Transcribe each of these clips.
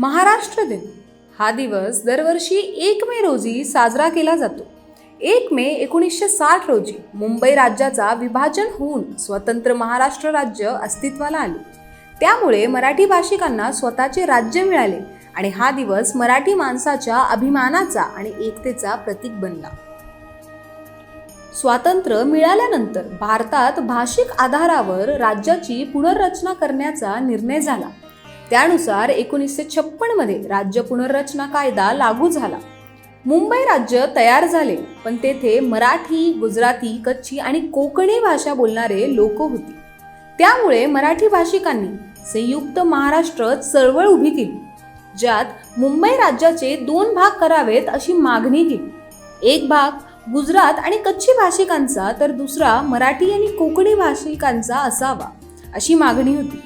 महाराष्ट्र दिन. हा दिवस दरवर्षी एक मे रोजी साजरा केला जातो. एक मे एकोणीसशे साठ रोजी मुंबई राज्याचा विभाजन होऊन स्वतंत्र महाराष्ट्र राज्य अस्तित्वाला आले. त्यामुळे मराठी भाषिकांना स्वतःचे राज्य मिळाले आणि हा दिवस मराठी माणसाच्या अभिमानाचा आणि एकतेचा प्रतीक बनला. स्वातंत्र्य मिळाल्यानंतर भारतात भाषिक आधारावर राज्याची पुनर्रचना करण्याचा निर्णय झाला. त्यानुसार एकोणीसशे छप्पनमध्ये राज्य पुनर्रचना कायदा लागू झाला. मुंबई राज्य तयार झाले पण तेथे मराठी गुजराती कच्छी आणि कोकणी भाषा बोलणारे लोक होती. त्यामुळे मराठी भाषिकांनी संयुक्त महाराष्ट्र चळवळ उभी केली ज्यात मुंबई राज्याचे दोन भाग करावेत अशी मागणी केली. एक भाग गुजरात आणि कच्छी भाषिकांचा तर दुसरा मराठी आणि कोकणी भाषिकांचा असावा अशी मागणी होती.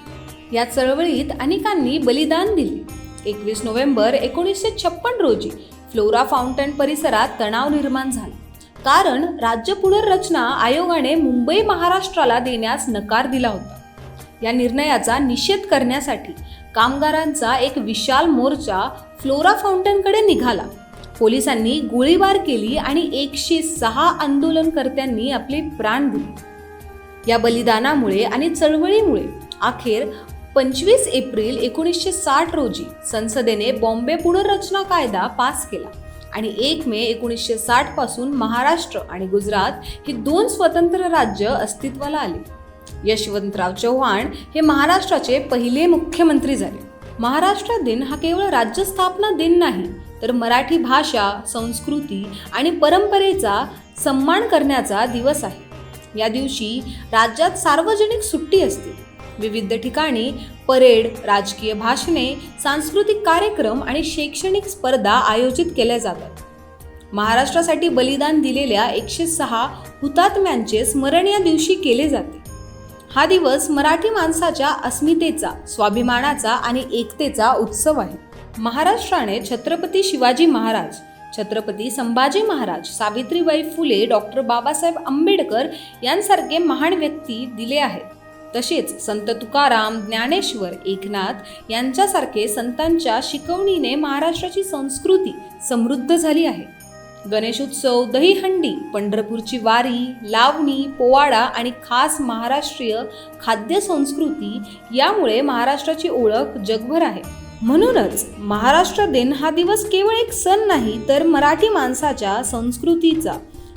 या चळवळीत अनेकांनी बलिदान दिले. एकवीस नोव्हेंबर एकोणीसशे छप्पन रोजी फ्लोरा फाउंटन परिसरात तणाव निर्माण झाला. कारण राज्य पुनर्रचना आयोगाने मुंबई महाराष्ट्राला देण्यास नकार दिला होता. या निर्णयाचा निषेध करण्यासाठी कामगारांचा एक विशाल मोर्चा फ्लोरा फाउंटनकडे निघाला. पोलिसांनी गोळीबार केली आणि एकशे सहा आंदोलनकर्त्यांनी आपले प्राण दिले या बलिदानामुळे आणि चळवळीमुळे अखेर पंचवीस एप्रिल एकोणीसशे साठ रोजी संसदेने बॉम्बे पुनर्रचना कायदा पास केला. आणि एक मे एकोणीसशे साठपासून महाराष्ट्र आणि गुजरात ही दोन स्वतंत्र राज्य अस्तित्वाला आली. यशवंतराव चव्हाण हे महाराष्ट्राचे पहिले मुख्यमंत्री झाले. महाराष्ट्र दिन हा केवळ राज्य स्थापना दिन नाही तर मराठी भाषा संस्कृती आणि परंपरेचा सन्मान करण्याचा दिवस आहे. या दिवशी राज्यात सार्वजनिक सुट्टी असते. विविध ठिकाणी परेड राजकीय भाषणे सांस्कृतिक कार्यक्रम आणि शैक्षणिक स्पर्धा आयोजित केल्या जातात. महाराष्ट्रासाठी बलिदान दिलेल्या एकशे सहा हुतात्म्यांचे स्मरण या दिवशी केले जाते. हा दिवस मराठी माणसाच्या अस्मितेचा स्वाभिमानाचा आणि एकतेचा उत्सव आहे. महाराष्ट्राने छत्रपती शिवाजी महाराज छत्रपती संभाजी महाराज सावित्रीबाई फुले डॉक्टर बाबासाहेब आंबेडकर यांसारखे महान व्यक्ती दिले आहेत. तसेच संत तुकाराम ज्ञानेश्वर एकनाथ यांच्यासारखे संतांच्या शिकवणीने महाराष्ट्राची संस्कृती समृद्ध झाली आहे. गणेशोत्सव दहीहंडी पंढरपूरची वारी लावणी पोवाडा आणि खास महाराष्ट्रीय खाद्य संस्कृती यामुळे महाराष्ट्राची ओळख जगभर आहे. म्हणूनच महाराष्ट्र दिन हा दिवस केवळ एक सण नाही तर मराठी माणसाच्या संस्कृतीचा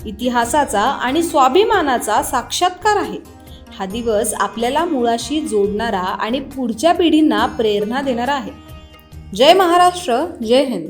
इतिहासाचा आणि स्वाभिमानाचा साक्षात्कार आहे. हा दिवस आपल्याला मुळाशी जोडणारा आणि पुढच्या पिढींना प्रेरणा देणारा आहे. जय महाराष्ट्र जय हिंद.